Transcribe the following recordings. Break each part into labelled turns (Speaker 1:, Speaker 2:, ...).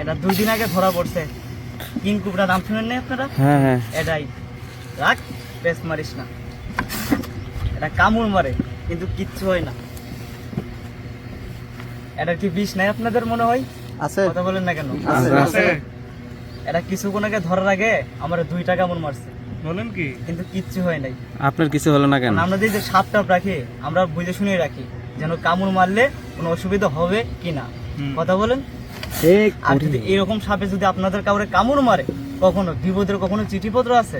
Speaker 1: এটা দুই দিন আগে ধরা পড়ছে। কিং কুবরা নাম শুনেন না আপনারা?
Speaker 2: হ্যাঁ হ্যাঁ।
Speaker 1: এটাই। রাখ পেস মারিস না। এটা কামড় মারে কিন্তু কিচ্ছু হয় না। এটা কি বিষ নাই আপনাদের মনে হয়?
Speaker 3: আছে।
Speaker 1: কথা বলেন না কেন?
Speaker 3: আছে,
Speaker 2: আছে।
Speaker 1: এটা কিছুক্ষণ আগে ধরার আগে আমার দুইটা কামড় মারছে।
Speaker 4: বলেন কি?
Speaker 1: কিন্তু কিচ্ছু হয় নাই।
Speaker 2: আপনার কিছু হলো না কেন?
Speaker 1: আমরা যে সাপ টাপ রাখি আমরা বুঝে শুনে রাখি যেন কামড় মারলে কোনো অসুবিধা হবে কি না। কথা বলেন?
Speaker 3: ঠিক
Speaker 1: আর যদি এরকম সাপে যদি আপনাদের কাউরে কামড় মারে কখনো বিপদের কখনো চিঠিপত্র আছে?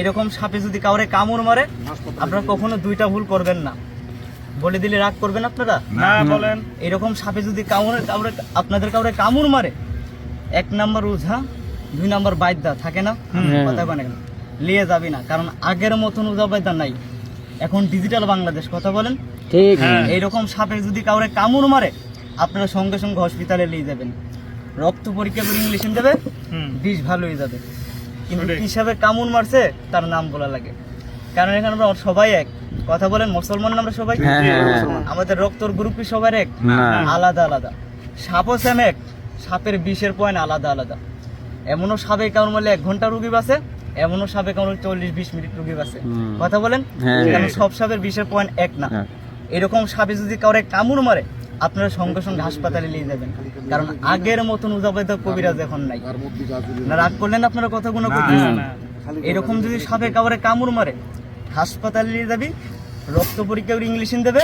Speaker 1: এরকম সাপে যদি কাউরে কামড় মারে আপনারা কখনো দুইটা ভুল করবেন না। বলে দিলে রাগ করবেন আপনারা?
Speaker 4: না বলেন।
Speaker 1: এরকম সাপে যদি কামড়ে কামড়ে আপনাদের কাউরে কামড় মারে এক নাম্বার উঝা দুই নাম্বার বাইদা থাকে না? কথা বলে কেন? লিয়ে যাবি না কারণ আগের মতন উজা বাইদা নাই। এখন ডিজিটাল বাংলাদেশ কথা বলেন?
Speaker 3: ঠিক।
Speaker 4: হ্যাঁ।
Speaker 1: এইরকম সাপে যদি কাউরে কামড় মারে আপনারা সঙ্গে সঙ্গে হসপিটালে নিয়ে যাবেন। রক্ত পরীক্ষা করে ইংলিশ দেবে বিষ ভালো হয়ে যাবে। কিন্তু কি হিসাবে কামড় মারছে তার নাম বলা লাগে। কারণ এখানে আমরা সবাই এক। কথা বলেন মুসলমান আমরা সবাই?
Speaker 2: হ্যাঁ, হ্যাঁ, হ্যাঁ।
Speaker 1: আমাদের রক্তর গ্রুপ সবার এক? আলাদা আলাদা। সাপও সেম এক সাপের বিষের পয়েন্ট আলাদা আলাদা। এমনও সাপে কামড় মারলে এক ঘণ্টা রুগী বাসে এমনও সাপে কামড় চল্লিশ বিশ মিনিট রুগী বাসে কথা বলেন?
Speaker 2: হ্যাঁ।
Speaker 1: কারণ সব সাপের বিষের পয়েন্ট এক না। এরকম সাপে যদি কাউরে কামড় মারে আপনারা সঙ্গে সঙ্গে হাসপাতালে নিয়ে যাবেন। কারণ আগের মতন উজাবাদ কবিরাজ এখন নাই। না রাগ করলেন আপনারা কথাগুলো করতেছেন এরকম যদি সাপে কাউরে কামড় মারে হাসপাতালে নিয়ে যাবি রক্ত পরীক্ষা করে ইংলিশ দেবে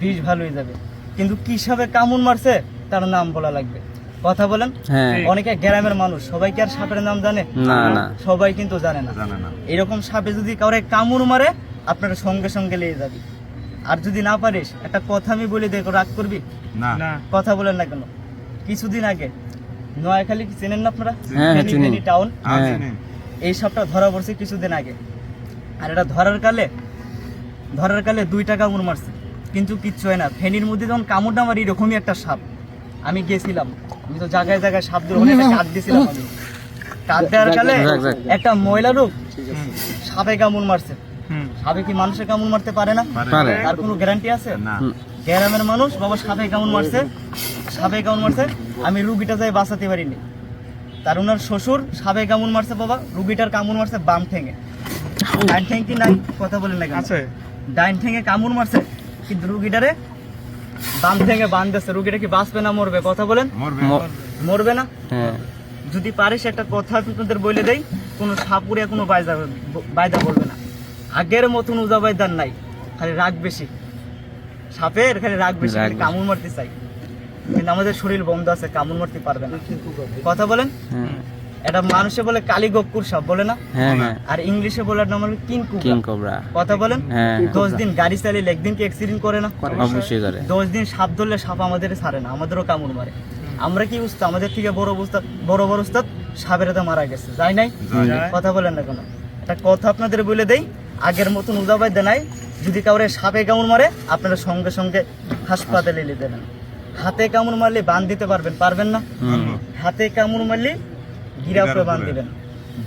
Speaker 1: বিষ ভালো হয়ে যাবে। কিন্তু কি সাপে কামড় মারছে তার নাম বলা লাগবে। কথা বলেন
Speaker 2: হ্যাঁ।
Speaker 1: অনেকে গ্রামের মানুষ সবাই কি আর সাপের নাম জানে?
Speaker 2: না না।
Speaker 1: সবাই কিন্তু জানে না। এরকম সাপে যদি কাউরে কামড় মারে আপনারা সঙ্গে সঙ্গে নিয়ে যাবি। আর যদি না পারিস একটা কথা আমি বলে দেখো রাগ করবি?
Speaker 4: না।
Speaker 1: না। কথা বলেন না কেন? কিছুদিন আগে নোয়াখালী কি চেনেন না আপনারা?
Speaker 2: হ্যাঁ,
Speaker 1: ফেনী-
Speaker 2: চিনি।
Speaker 1: ফেনী টাউন
Speaker 2: হ্যাঁ।
Speaker 1: এই সাপটা ধরা পড়ছে কিছুদিন আগে। আর এটা ধরার কালে ধরার কালে দুইটা কামড় মারছে। কিন্তু কিচ্ছু হয় না। ফেনীর মধ্যে যখন কামড়টা মারি এরকমই একটা সাপ। আমি গেছিলাম। আমি তো জায়গায় জায়গায় সাপ ধরে ওখানে একটা কাঠ দিয়েছিলাম আমি। কাঠ দেওয়ার কালে। একটা ময়লা রূপ সাপে কামড় মারছে। সাপে কি মানুষের কামড় মারতে পারে না?
Speaker 2: পারে।
Speaker 1: তার কোনো গ্যারান্টি আছে?
Speaker 4: না।
Speaker 1: গ্রামের মানুষ বাবা সাপে কেমন মারছে সাপে কেমন মারছে আমি রুগীটা যাই বাঁচাতে পারিনি। তার ওনার শ্বশুর সাপে কেমন মারছে বাবা রুগীটার কামড় মারছে বাম ঠেঙে। ডাইন ঠেং কি নাই? কথা বলেন না
Speaker 4: আছে।
Speaker 1: ডাইন ঠেঙে কামড় মারছে কিন্তু রুগীটারে বাম ঠেঙে বাঁধতেছে। রুগীটা কি বাঁচবে না মরবে? কথা বলেন।
Speaker 4: মরবে।
Speaker 1: না?
Speaker 2: যদি
Speaker 1: যদি সে একটা কথা আপনাদের বলে দেই কোনো সাপুরিয়া কোনো বায়দা বায়দা বলবে না। আগের মতন উজা বায়দার নাই খালি রাগ বেশি। সাপের খালি রাগ বেশি খালি কামড় মারতে চাই। কিন্তু আমাদের শরীর বন্ধ আছে কামড় মারতে পারবে না। কথা বলেন?
Speaker 2: হ্যাঁ।
Speaker 1: এটা মানুষে বলে কালী গক্কুর সাপ বলে না?
Speaker 2: হ্যাঁ হ্যাঁ।
Speaker 1: আর ইংলিশে বলার নাম হলো কিং কোবরা। কথা বলেন? দশ দিন গাড়ি চালিয়ে একদিন কি অ্যাক্সিডেন্ট করে না?
Speaker 2: অবশ্যই করে।
Speaker 1: দশ দিন সাপ ধরলে সাপ আমাদের ছাড়ে না আমাদেরও কামড় মারে। আমরা কি উস্তাদ? আমাদের থেকে বড় উস্তাদ বড় বড় উস্তাদ সাপের মারা গেছে যাই নাই। কথা বলেন না কোনো। একটা কথা আপনাদের বলে দেই আগের মতন উজাবাই দেনাই যদি কাউরে সাপে কামড় মারে আপনারা সঙ্গে সঙ্গে হাসপাতালে নিয়ে দেবেন হাতে কামড় মারলে বান দিতে পারবেন পারবেন না? হাতে কামড় মারলে গিরা উপরে বান দিবেন।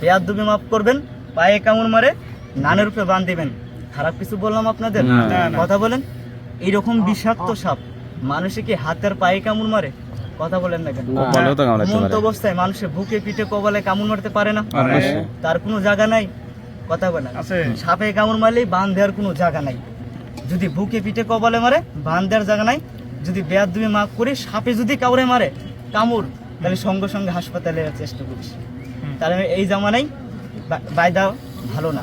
Speaker 1: বেয়ার দুবি মাফ করবেন পায়ে কামড় মারে নানের উপরে বান দিবেন। খারাপ কিছু বললাম আপনাদের। কথা বলেন? এইরকম বিষাক্ত সাপ মানুষে কি হাতের পায়ে কামড় মারে? কথা বলেন না কেন?
Speaker 2: কপালেও তো কামড়াতে
Speaker 1: ঘুমন্ত
Speaker 2: পারে।
Speaker 1: অবস্থায় মানুষের বুকে পিঠে কপালে কামড় মারতে পারে না। তার কোনো জায়গা নাই? কথা বলে
Speaker 4: আছে।
Speaker 1: সাপে কামড় মারলেই বান দেওয়ার কোনো জায়গা নাই। যদি বুকে পিঠে কপালে মারে বান দেওয়ার জায়গা নাই। যদি বেয়ার দুই মাফ করি সাপে যদি কাউরে মারে কামড় তাহলে সঙ্গে সঙ্গে হাসপাতালে চেষ্টা করিস। তাহলে এই জামানাই বায়দা ভালো না।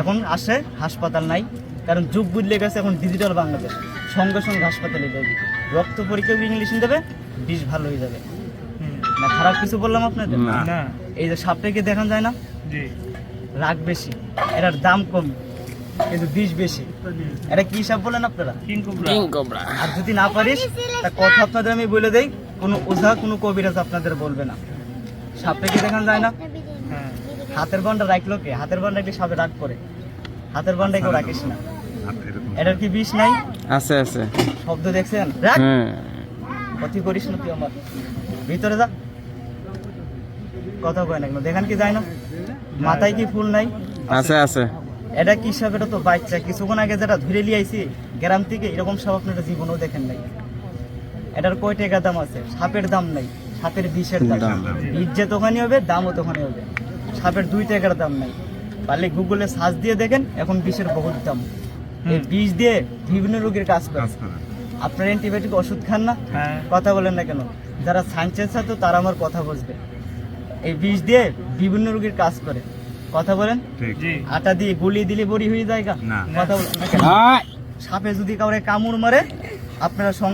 Speaker 1: এখন আসে হাসপাতাল নাই। কারণ যুগ বুঝলে গেছে এখন ডিজিটাল বাংলাদেশ। সঙ্গে সঙ্গে হাসপাতালে যাবি। রক্ত পরীক্ষা ইংলিশ দেবে? বিষ ভালো হয়ে যাবে। না খারাপ কিছু বললাম আপনাদের? এই যে সাপটাকে দেখান যায় না?
Speaker 4: জি।
Speaker 1: রাগ বেশি এটার দাম কম কিন্তু বিষ বেশি। এটা কি সাপ বলেন আপনারা?
Speaker 4: কিং
Speaker 2: কিং
Speaker 1: আর যদি না পারিস তা কথা আপনাদের আমি বলে দেই কোনো ওঝা কোনো কবিরাজ আপনাদের বলবে না। সাপটাকে দেখান যায় না?
Speaker 4: হ্যাঁ।
Speaker 1: হাতের বান্ডা রাখল কে? হাতের বান্ডা রাখলে সাপে রাগ করে? হাতের বান্ডা কেউ রাখিস না। এটার কি বিষ নাই?
Speaker 2: আছে আছে।
Speaker 1: শব্দ দেখছেন? রাগ?
Speaker 2: হ্যাঁ।
Speaker 1: ক্ষতি করিস না তুই আমার। ভিতরে যা। কথা কয় না দেখেন কি যায় না? মাথায় কি ফুল নাই?
Speaker 2: আছে আছে।
Speaker 1: এটা কি সাপ এটা তো বাচ্চা। কিছুক্ষণ আগে যেটা ধরে নিয়ে আইছি গ্রাম থেকে এরকম সাপ আপনারা জীবনেও দেখেন নাই। এটার কয় টাকা দাম আছে? সাপের দাম নাই। সাপের বিষের দাম।
Speaker 2: দাম।
Speaker 1: বিষ যে তখনই হবে দামও তখনই হবে। সাপের দুই টাকার দাম নাই। পারলে গুগলে সার্চ দিয়ে দেখেন এখন বিষের বহুত দাম। এই বিষ দিয়ে বিভিন্ন রোগের কাজ করে। আপনার অ্যান্টিবায়োটিক ওষুধ খান না।
Speaker 4: হ্যাঁ।
Speaker 1: কথা বলেন না কেন? যারা সায়েন্সের সাথে তারা আমার কথা বুঝবে। এই বিষ দিয়ে বিভিন্ন রোগীর কাজ করে। কথা বলেন? আটা দিয়ে গুলিয়ে দিলে বড়ি হয়ে যায় কথা বলেন। সাপে যদি কাউরে কামড় মারে আপনারা সঙ্গে